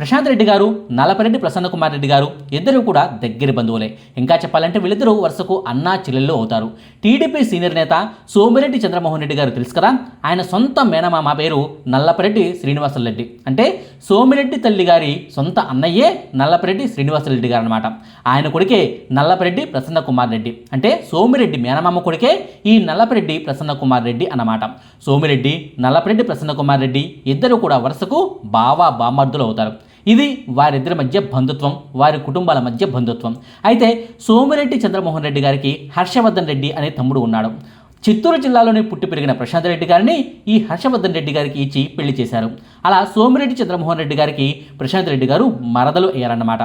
ప్రశాంత్ రెడ్డి గారు నలపరెడ్డి ప్రసన్న కుమార్ రెడ్డి గారు ఇద్దరు కూడా దగ్గర బంధువులే. ఇంకా చెప్పాలంటే వీళ్ళిద్దరూ వరుసకు అన్నా చెల్లెళ్ళు అవుతారు. టీడీపీ సీనియర్ నేత సోమిరెడ్డి చంద్రమోహన్ రెడ్డి గారు తెలుసు కదా? ఆయన సొంత మేనమామ పేరు నల్లపరెడ్డి శ్రీనివాసరెడ్డి. అంటే సోమిరెడ్డి తల్లి గారి సొంత అన్నయ్యే నల్లపరెడ్డి శ్రీనివాసరెడ్డి గారు అనమాట ఆయన కొడుకే నల్లపరెడ్డి ప్రసన్న కుమార్ రెడ్డి. అంటే సోమిరెడ్డి మేనమామ కొడుకే ఈ నల్లపరెడ్డి ప్రసన్న కుమార్ రెడ్డి అన్నమాట. సోమిరెడ్డి నల్లపరెడ్డి ప్రసన్న కుమార్ రెడ్డి ఇద్దరు కూడా వరుసకు బావా బామర్దులు అవుతారు. ఇది వారిద్దరి మధ్య బంధుత్వం వారి కుటుంబాల మధ్య బంధుత్వం. అయితే సోమిరెడ్డి చంద్రమోహన్ రెడ్డి గారికి హర్షవర్ధన్ రెడ్డి అనే తమ్ముడు ఉన్నాడు. చిత్తూరు జిల్లాలోనే పుట్టి పెరిగిన ప్రశాంత్ రెడ్డి గారిని ఈ హర్షవర్ధన్ రెడ్డి గారికి ఇచ్చి పెళ్ళి చేశారు. అలా సోమిరెడ్డి చంద్రమోహన్ రెడ్డి గారికి ప్రశాంత్ రెడ్డి గారు మరదలు అయ్యారన్నమాట.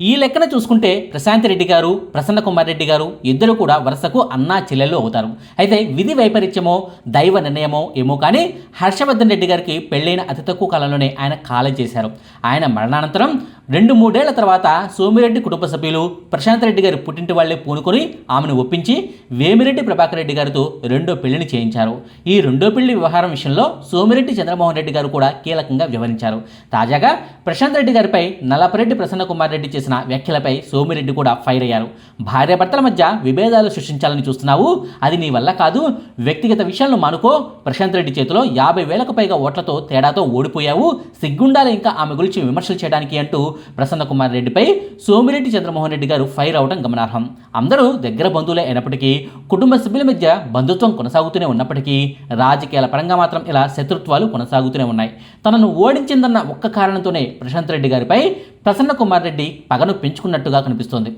ఈ లెక్కన చూసుకుంటే ప్రశాంత్ రెడ్డి గారు ప్రసన్న కుమార్ రెడ్డి గారు ఇద్దరు కూడా వరుసకు అన్నా చెల్లెలు అవుతారు. అయితే విధి వైపరీత్యమో దైవ నిర్ణయమో ఏమో కానీ హర్షవర్ధన్ రెడ్డి గారికి పెళ్ళైన అతి తక్కువ కాలంలోనే ఆయన కాలం చేశారు. ఆయన మరణానంతరం రెండు మూడేళ్ళ తర్వాత సోమిరెడ్డి కుటుంబ సభ్యులు ప్రశాంత్ రెడ్డి గారి పుట్టింటి వాళ్ళే పూనుకొని ఆమెను ఒప్పించి వేమిరెడ్డి ప్రభాకర్ రెడ్డి గారితో రెండో పెళ్ళిని చేయించారు. ఈ రెండో పెళ్ళి వ్యవహారం విషయంలో సోమిరెడ్డి చంద్రమోహన్ రెడ్డి గారు కూడా కీలకంగా వివరించారు తాజాగా ప్రశాంత్ రెడ్డి గారిపై నలపరెడ్డి ప్రసన్న కుమార్ రెడ్డి చేసిన వ్యాఖ్యలపై సోమిరెడ్డి కూడా ఫైర్ అయ్యారు. భార్యాభర్తల మధ్య విభేదాలు సృష్టించాలని చూస్తున్నావు. అది నీ వల్ల కాదు. వ్యక్తిగత విషయాలను మానుకో. ప్రశాంత్ రెడ్డి చేతిలో యాభై వేలకు పైగా ఓట్లతో తేడాతో ఓడిపోయావు. సిగ్గుండాలి ఇంకా ఆమె గురించి విమర్శలు చేయడానికి అంటూ ప్రసన్న కుమార్ రెడ్డిపై సోమిరెడ్డి చంద్రమోహన్ రెడ్డి గారు ఫైర్ అవడం గమనార్హం. అందరూ దగ్గర బంధువులే అయినప్పటికీ కుటుంబ సభ్యుల మధ్య బంధుత్వం కొనసాగుతూనే ఉన్నప్పటికీ రాజకీయాల పరంగా మాత్రం ఇలా శత్రుత్వాలు కొనసాగుతూనే ఉన్నాయి. తనను ఓడించిందన్న ఒక్క కారణంతోనే ప్రశాంత్ రెడ్డి గారిపై ప్రసన్న కుమార్ రెడ్డి పగను పెంచుకున్నట్టుగా కనిపిస్తోంది.